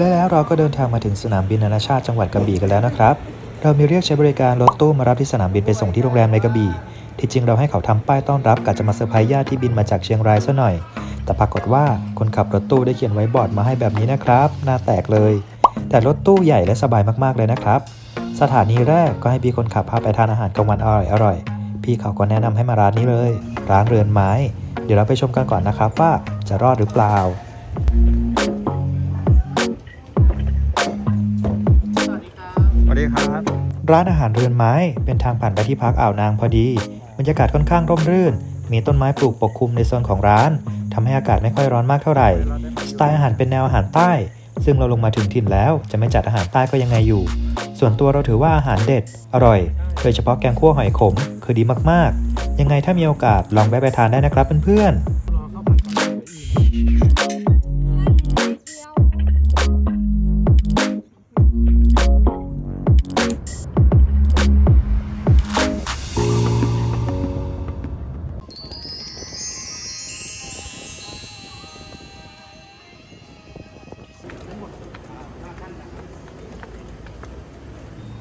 และแล้วเราก็เดินทางมาถึงสนามบินนานาชาติจังหวัดกระบี่กันแล้วนะครับ เรามีเรียกใช้บริการรถตู้มารับที่สนามบินไปส่งที่โรงแรมในกระบี่ ที่จริงเราให้เขาทำป้ายต้อนรับกะจะมาเซอร์ไพรส์ญาติที่บินมาจากเชียงรายซะหน่อย แต่ปรากฏว่าคนขับรถตู้ได้เขียนไว้บอร์ดมาให้แบบนี้นะครับ หน้าแตกเลย แต่รถตู้ใหญ่และสบายมากๆเลยนะครับ สถานีแรกก็ให้พี่คนขับพาไปทานอาหารกลางวันอร่อยๆพี่เขาก็แนะนำให้มาร้านนี้เลย ร้านเรือนไม้ เดี๋ยวเราไปชมกันก่อนนะครับว่าจะรอดหรือเปล่า ดีครับ ร้านอาหารเรือนไม้เป็นทางผ่านไปที่พักอ่าวนางพอดี บรรยากาศค่อนข้างร่มรื่น มีต้นไม้ปลูกปกคลุมในโซนของร้านทำให้อากาศไม่ค่อยร้อนมากเท่าไหร่ สไตล์อาหารเป็นแนวอาหารใต้ ซึ่งเราลงมาถึงถิ่นแล้วจะไม่จัดอาหารใต้ก็ยังไงอยู่ ส่วนตัวเราถือว่าอาหารเด็ด อร่อย โดยเฉพาะแกงคั่วหอยขม คือดีมากๆ ยังไงถ้ามีโอกาสลองแวะไปทานได้นะครับเพื่อนๆ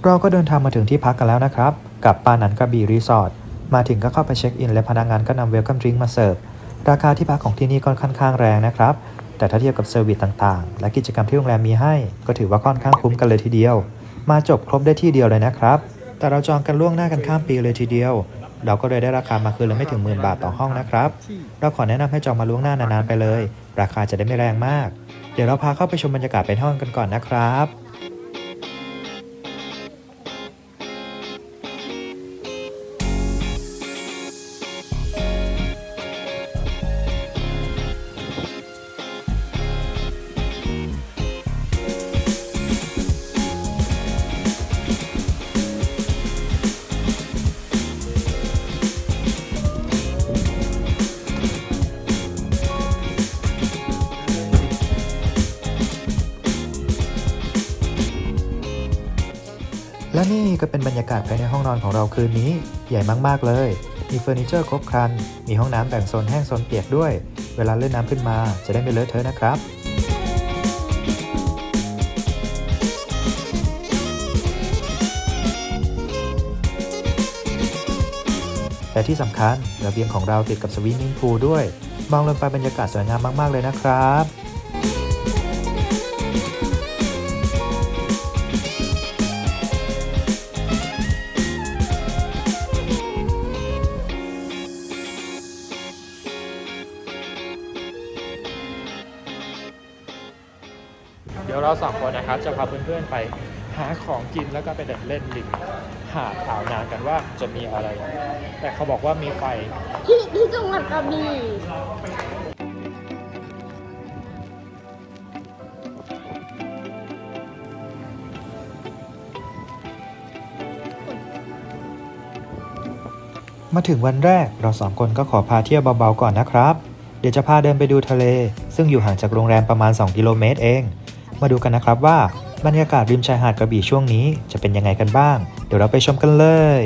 เราก็เดินทางมาถึงที่พักกันแล้วนะครับ กับปานันกระบี่รีสอร์ทมาถึงก็เข้าไปเช็คอินและพนักงานก็นำเวลคัมดริงมาเสิร์ฟราคาที่พักของที่นี่ก็ค่อนข้างแรงนะครับ แต่ถ้าเทียบกับเซอร์วิสต่างๆ และกิจกรรมที่โรงแรมมีให้ ก็ถือว่าค่อนข้างคุ้มกันเลยทีเดียว มาจบครบได้ที่เดียวเลยนะครับ แต่เราจองกันล่วงหน้ากันข้ามปีเลยทีเดียว เราก็เลยได้ราคามาคืนละไม่ถึงหมื่นบาทต่อห้องนะครับเราขอแนะนำให้จองมาล่วงหน้านานๆไปเลย ราคาจะได้ไม่แรงมาก เดี๋ยวเราพาเข้าไปชมบรรยากาศเป็นห้องกันก่อนนะครับ ก็เป็นบรรยากาศภายในห้องนอนของเราคืนนี้ ใหญ่มากๆเลย มีเฟอร์นิเจอร์ครบครัน มีห้องน้ำแบ่งโซนแห้งโซนเปียกด้วย เวลาเล่นน้ำขึ้นมาจะได้ไม่เลอะเทอะนะครับแต่ที่สำคัญระเบียงของเราติดกับสวิมมิ่งพูลด้วย มองลงไปบรรยากาศสวยงามมาก ๆ เลยนะครับ ยวเราสองคนนะครับจะพาเพื่อนๆไปหาของกินแล้วก็ไปเดินเล่นริมหาดอ่าวนางกันว่าจะมีอะไร แต่เขาบอกว่ามีไฟ ที่ที่จังหวัดกระบี่มาถึงวันแรกเราสองคนก็ขอพาเที่ยวเบาๆก่อนนะครับ เดี๋ยวจะพาเดินไปดูทะเล ซึ่งอยู่ห่างจากโรงแรมประมาณ 2 กิโลเมตรเอง มาดูกันนะครับว่าบรรยากาศริมชายหาดกระบี่ช่วงนี้จะเป็นยังไงกันบ้าง เดี๋ยวเราไปชมกันเลย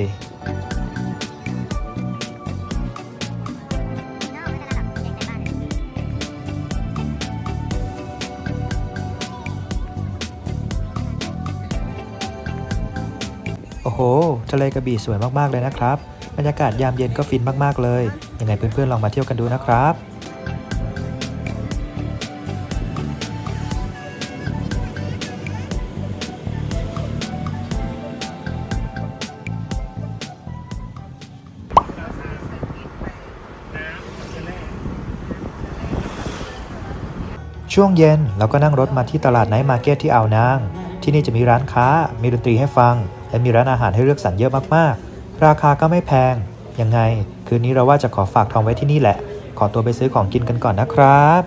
โอ้โห ทะเลกระบี่สวยมากๆเลยนะครับ บรรยากาศยามเย็นก็ฟินมากๆเลย ยังไงเพื่อนๆลองมาเที่ยวกันดูนะครับ ช่วงเย็นเราก็นั่งรถมาที่ตลาดไนท์มาร์เก็ตที่อ่าวนาง ที่นี่จะมีร้านค้า มีดนตรีให้ฟัง และมีร้านอาหารให้เลือกสรรเยอะมากๆ ราคาก็ไม่แพง ยังไง คืนนี้เราว่าจะขอฝากทองไว้ที่นี่แหละ ขอตัวไปซื้อของกินกันก่อนนะครับ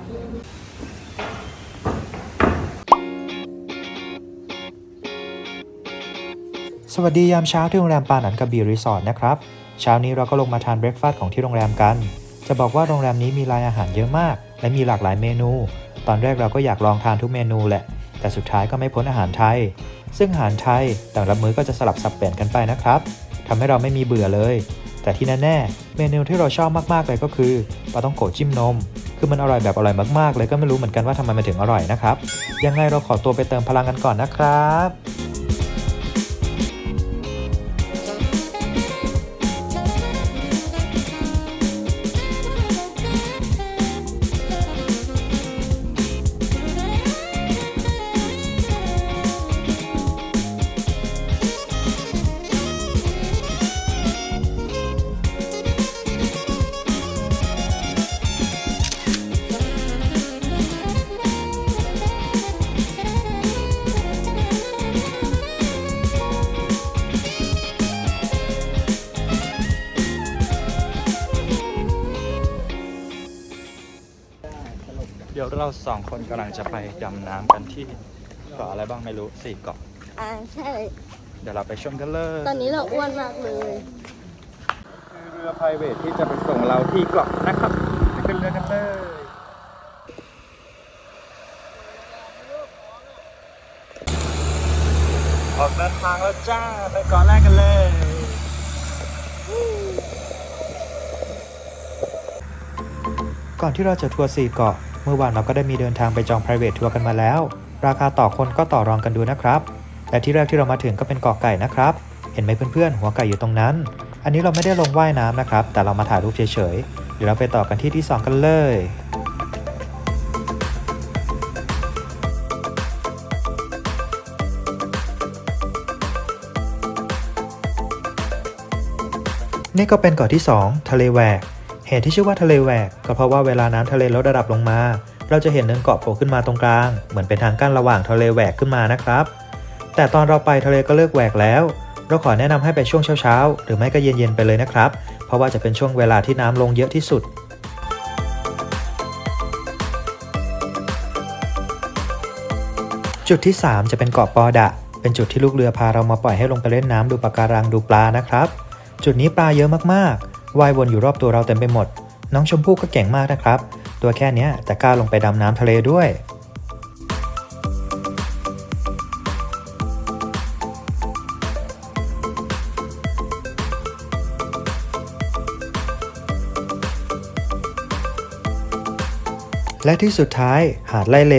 สวัสดียามเช้าที่โรงแรมปานันกับบีรีสอร์ทนะครับ เช้านี้เราก็ลงมาทานเบรคฟาสต์ของที่โรงแรมกัน จะบอกว่าโรงแรมนี้มีรายอาหารเยอะมาก และมีหลากหลายเมนู ตอนแรกเราก็อยากลองทานทุกเมนูแหละ แต่สุดท้ายก็ไม่พ้นอาหารไทย ซึ่งอาหารไทยแต่ละมื้อก็จะสลับสับเปลี่ยนกันไปนะครับทำให้เราไม่มีเบื่อเลย แต่ที่แน่ๆเมนูที่เราชอบมากๆเลยก็คือปลาต้องโกจิ้มนม คือมันอร่อยแบบอร่อยมากๆ เลยก็ไม่รู้เหมือนกันว่าทำไมมันถึงอร่อยนะครับ ยังไงเราขอตัวไปเติมพลังกันก่อนนะครับ เดี๋ยวเราสองคนกำลังจะไปดำน้ำกันที่เกาะอะไรบ้างไม่รู้สี่เกาะ อ่าใช่ เดี๋ยวเราไปชมกันเลยตอนนี้เราอ้วนมากเลย เรือไพรเวทที่จะไปส่งเราที่เกาะนะครับไปขึ้นเรือกันเลยออกเดินทางแล้วจ้าไปเกาะแรกกันเลยก่อนที่เราจะทัวร์สี่เกาะ เมื่อวานเราก็ได้มีเดินทางไปจอง private ทัวร์กันมาแล้ว ราคาต่อคนก็ต่อรองกันดูนะครับและที่แรกที่เรามาถึงก็เป็นเกาะไก่นะครับ เห็นไหมเพื่อนๆ หัวไก่อยู่ตรงนั้น อันนี้เราไม่ได้ลงว่ายน้ำนะครับ แต่เรามาถ่ายรูปเฉยๆ เดี๋ยวเราไปต่อกันที่ที่ 2 กันเลยนี่ก็เป็นเกาะที่ 2 ทะเลแหวก เหตุที่ชื่อว่าทะเลแหวกก็เพราะว่าเวลาน้ำทะเลลดระดับลงมา เราจะเห็นเนินเกาะโผล่ขึ้นมาตรงกลาง เหมือนเป็นทางกั้นระหว่างทะเลแหวกขึ้นมานะครับ แต่ตอนเราไปทะเลก็เลิกแหวกแล้ว เราขอแนะนำให้ไปช่วงเช้าๆ หรือไม่ก็เย็นๆไปเลยนะครับ เพราะว่าจะเป็นช่วงเวลาที่น้ำลงเยอะที่สุดจุดที่ 3 จะเป็นเกาะปอดะ เป็นจุดที่ลูกเรือพาเรามาปล่อยให้ลงไปเล่นน้ำดูปะการังดูปลานะครับ จุดนี้ปลาเยอะมากๆ ว่ายวนอยู่รอบตัวเราเต็มไปหมด น้องชมพู่ก็เก่งมากนะครับ ตัวแค่เนี้ยแต่กล้าลงไปดำน้ำทะเลด้วย และที่สุดท้ายหาดไล่เล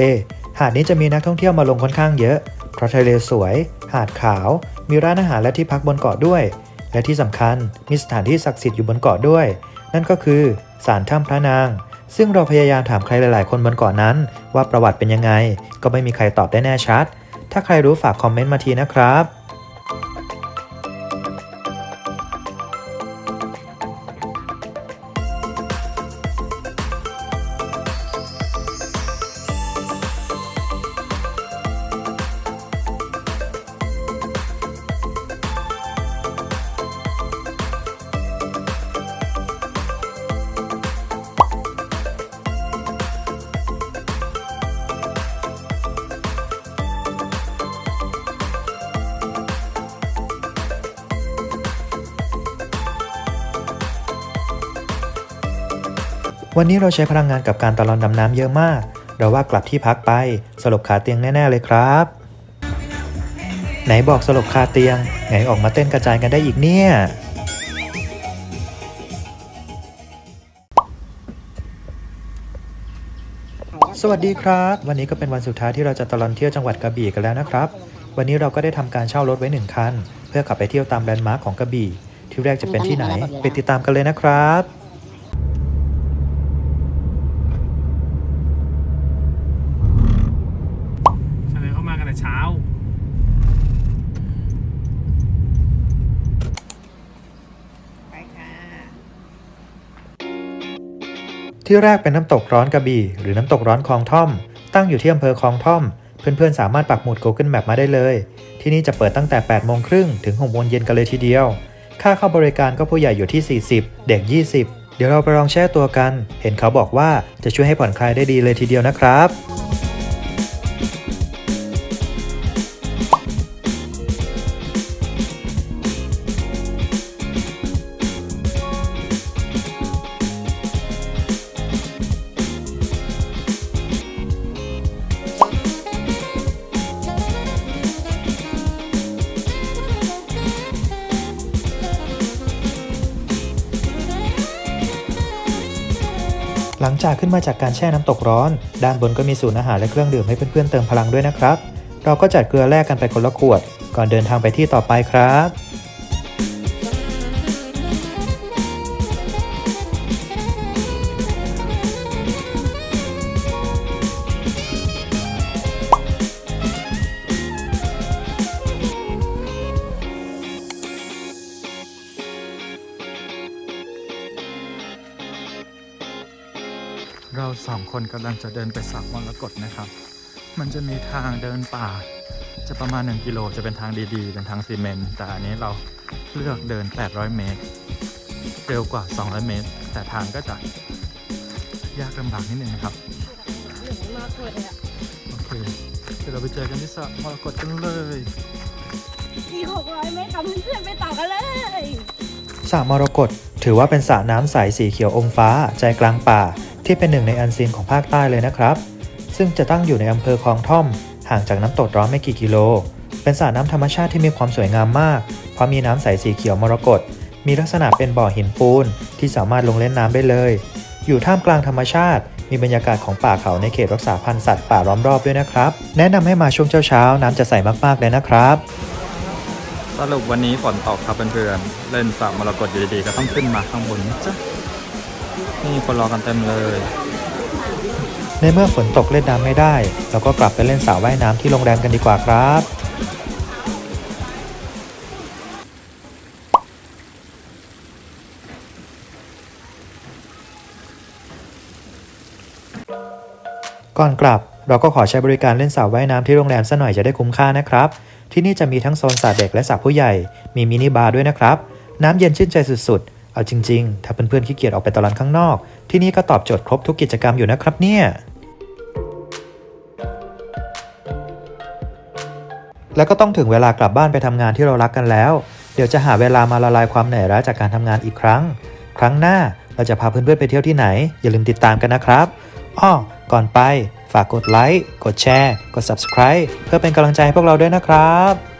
หาดนี้จะมีนักท่องเที่ยวมาลงค่อนข้างเยอะ เพราะทะเลสวย หาดขาว มีร้านอาหารและที่พักบนเกาะด้วย และที่สำคัญมีสถานที่ศักดิ์สิทธิ์อยู่บนเกาะด้วย นั่นก็คือศาลถ้ำพระนาง ซึ่งเราพยายามถามใครหลาย ๆ คนบนเกาะนั้น ว่าประวัติเป็นยังไง ก็ไม่มีใครตอบได้แน่ชัด ถ้าใครรู้ฝากคอมเมนต์มาทีนะครับ วันนี้เราใช้พลังงานกับการตลอนดำน้ำเยอะมาก เราว่ากลับที่พักไป สลบคาเตียงแน่ ๆ เลยครับ ไหนบอกสลบคาเตียงไงออกมาเต้นกระจายกันได้อีกเนี่ย สวัสดีครับ วันนี้ก็เป็นวันสุดท้ายที่เราจะตลอดเที่ยวจังหวัดกระบี่กันแล้วนะครับ วันนี้เราก็ได้ทำการเช่ารถไว้หนึ่งคัน เพื่อขับไปเที่ยวตามแลนด์มาร์คของกระบี่ที่แรกจะเป็นที่ไหน ไปติดตามกันเลยนะครับ ทะเลเข้ามากันแต่เช้า ที่แรกเป็นน้ำตกร้อนกระบี่ หรือน้ำตกร้อนคลองท่อม ตั้งอยู่ที่อำเภอคลองท่อม เพื่อนๆ สามารถปักหมุด Google Map มาได้เลย ที่นี่จะเปิดตั้งแต่ 8 โมงครึ่งถึง 6 โมงเย็นกันเลยทีเดียว ค่าเข้าบริการก็ผู้ใหญ่อยู่ที่ 40 เด็ก 20 เดี๋ยวเราไปลองแช่ตัวกัน เห็นเขาบอกว่าจะช่วยให้ผ่อนคลายได้ดีเลยทีเดียวนะครับ หลังจากขึ้นมาจากการแช่น้ำตกร้อน ด้านบนก็มีศูนย์อาหารและเครื่องดื่มให้เพื่อนๆเติมพลังด้วยนะครับ เราก็จัดเกลือแรกกันไปคนละขวด ก่อนเดินทางไปที่ต่อไปครับ สองคนกำลังจะเดินไปสักมรกตนะครับ มันจะมีทางเดินป่า จะประมาณ 1 กิโลจะเป็นทางดีๆ เป็นทางซีเมนต์แต่อันนี้เราเลือกเดิน 800 เมตร เร็วกว่า 200 เมตร แต่ทางก็จะยากลำบากนิดนึงนะครับเหนื่อยมากเลยอะโอเคเดี๋ยวเราไปเจอกันที่สระมรกตกันเลยอีกหกร้อยเมตรกับเพื่อนๆไปต่อกันเลยสระมรกตถือว่าเป็นสระน้ำใสสีเขียวอมฟ้าใจกลางป่า ที่เป็นหนึ่งในอันซีนของภาคใต้เลยนะครับ ซึ่งจะตั้งอยู่ในอำเภอคลองท่อม ห่างจากน้ำตกร้อนไม่กี่กิโล เป็นสระน้ำธรรมชาติที่มีความสวยงามมาก เพราะมีน้ำใสสีเขียวมรกต มีลักษณะเป็นบ่อหินปูน ที่สามารถลงเล่นน้ำได้เลย อยู่ท่ามกลางธรรมชาติ มีบรรยากาศของป่าเขาในเขตรักษาพันธุ์สัตว์ป่าล้อมรอบด้วยนะครับ แนะนำให้มาช่วงเช้าๆน้ำจะใสมากๆเลยนะครับ สรุปวันนี้ฝนตกครับเพื่อนๆเล่นสระมรกตอยู่ดีๆก็ต้องขึ้นมาข้างบนนะจ๊ะ นี่คนรอกันเต็มเลย ในเมื่อฝนตกเล่นน้ำไม่ได้ เราก็กลับไปเล่นสระว่ายน้ำที่โรงแรมกันดีกว่าครับ ก่อนกลับเราก็ขอใช้บริการเล่นสระว่ายน้ำที่โรงแรมซะหน่อยจะได้คุ้มค่านะครับ ที่นี่จะมีทั้งโซนสระเด็กและสระผู้ใหญ่ มีมินิบาร์ด้วยนะครับ น้ำเย็นชื่นใจสุดๆ เอาจริงๆ ถ้าเพื่อนๆขี้เกียจออกไปตลาดข้างนอก ที่นี่ก็ตอบโจทย์ครบทุกกิจกรรมอยู่นะครับเนี่ย แล้วก็ต้องถึงเวลากลับบ้านไปทำงานที่เรารักกันแล้ว เดี๋ยวจะหาเวลามาละลายความเหนื่อยล้าจากการทำงานอีกครั้ง ครั้งหน้าเราจะพาเพื่อนๆไปเที่ยวที่ไหน อย่าลืมติดตามกันนะครับอ้อก่อนไป ฝากกดไลค์ กดแชร์ กด subscribe เพื่อเป็นกำลังใจให้พวกเราด้วยนะครับ